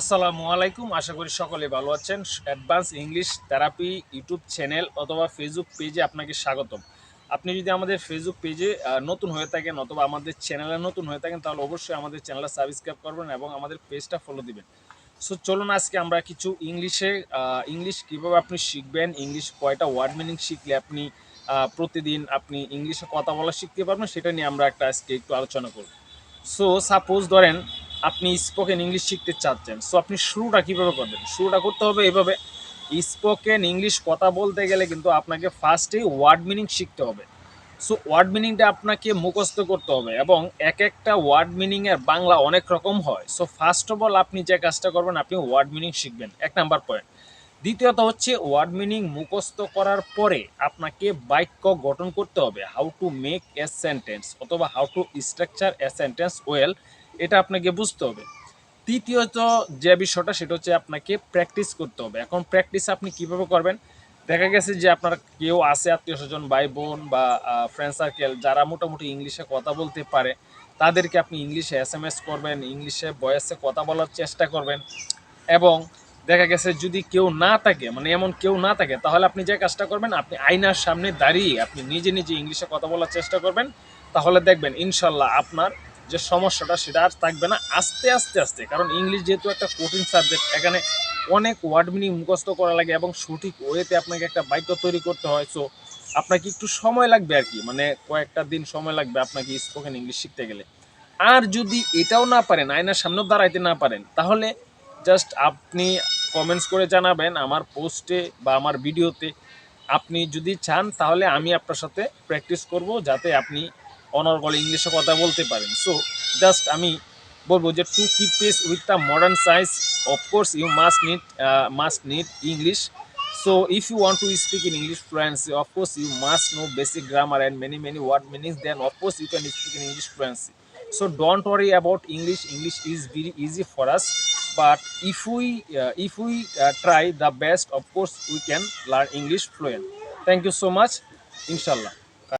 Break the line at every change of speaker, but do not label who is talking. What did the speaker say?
আসসালামু আলাইকুম, আশা করি সকলে ভালো আছেন। Advance English therapy YouTube channel অথবা ফেসবুক পেজে আপনাকে স্বাগতম। আপনি যদি আমাদের ফেসবুক পেজে নতুন হয়ে থাকেন অথবা আমাদের চ্যানেলে নতুন হয়ে থাকেন, তাহলে অবশ্যই আমাদের চ্যানেলটা সাবস্ক্রাইব করবেন এবং আমাদের পেজটা ফলো দিবেন। সো চলুন আজকে আমরা কিছু ইংলিশে ইংলিশ কীভাবে আপনি শিখবেন ইংলিশ কয়টা ওয়ার্ড মিনিং শিখলে আপনি প্রতিদিন আপনি ইংলিশে কথা বলা শিখতে পারবেন, সেটা নিয়ে আমরা একটা আজকে একটু আলোচনা করব। সো সাপোজ ধরেন আপনি স্পোকেন ইংলিশ শিখতে চাচ্ছেন। সো আপনি শুরুটা কীভাবে করবেন? শুরুটা করতে হবে এভাবে। স্পোকেন ইংলিশ কথা বলতে গেলে কিন্তু আপনাকে ফার্স্টে ওয়ার্ড মিনিং শিখতে হবে। সো ওয়ার্ড মিনিংটা আপনাকে মুখস্থ করতে হবে এবং এক একটা ওয়ার্ড মিনিংয়ের বাংলা অনেক রকম হয়। সো ফার্স্ট অফ অল আপনি যে কাজটা করবেন, আপনি ওয়ার্ড মিনিং শিখবেন। এক নাম্বার পয়েন্ট দ্বিতীয়ত হচ্ছে ওয়ার্ড মিনিং মুখস্থ করার পরে আপনাকে বাক্য গঠন করতে হবে। How to make a sentence অথবা how to structure a sentence well এটা আপনাকে বুঝতে হবে। তৃতীয়ত যে বিষয়টা, সেটা হচ্ছে আপনাকে প্র্যাকটিস করতে হবে। এখন প্র্যাকটিস আপনি কীভাবে করবেন? দেখা গেছে যে আপনার কেউ আছে আত্মীয় স্বজন ভাই বোন বা ফ্রেন্ড সার্কেল যারা মোটামুটি ইংলিশে কথা বলতে পারে, তাদেরকে আপনি ইংলিশে এস এম এস করবেন, ইংলিশে বয়সে কথা বলার চেষ্টা করবেন এবং দেখা গেছে যদি কেউ না থাকে মানে এমন কেউ না থাকে, তাহলে আপনি যে কাজটা করবেন, আপনি আয়নার সামনে দাঁড়িয়ে আপনি নিজে নিজে ইংলিশে কথা বলার চেষ্টা করবেন। তাহলে দেখবেন ইনশাল্লাহ আপনার যে সমস্যাটা সেটা আর থাকবে না, আস্তে আস্তে আস্তে। কারণ ইংলিশ যেহেতু একটা কঠিন সাবজেক্ট এখানে অনেক ওয়ার্ড মিনিং মুখস্থ করা লাগে এবং সঠিক ওয়েতে আপনাকে একটা বাক্য তৈরি করতে হয়। সো আপনাকে একটু সময় লাগবে আর কি মানে কয়েকটা দিন সময় লাগবে আপনাকে স্পোকেন ইংলিশ শিখতে গেলে। আর যদি এটাও না পারেন, আয়নার সামনেও দাঁড়াইতে না পারেন, তাহলে জাস্ট আপনি কমেন্টস করে জানাবেন আমার পোস্টে বা আমার ভিডিওতে আপনি যদি চান, তাহলে আমি আপনার সাথে প্র্যাকটিস করব, যাতে আপনি অনর্গল ইংলিশে কথা বলতে পারেন। সো জাস্ট আমি বলব যে to keep pace with the modern science of course you must need must need English so if you want to speak in English fluency of course you must know basic grammar and many many word meanings then of course you can speak in English fluency so don't worry about English English is very easy for us but if we if we try the best of course we can learn English fluent thank you so much ইনশাল্লাহ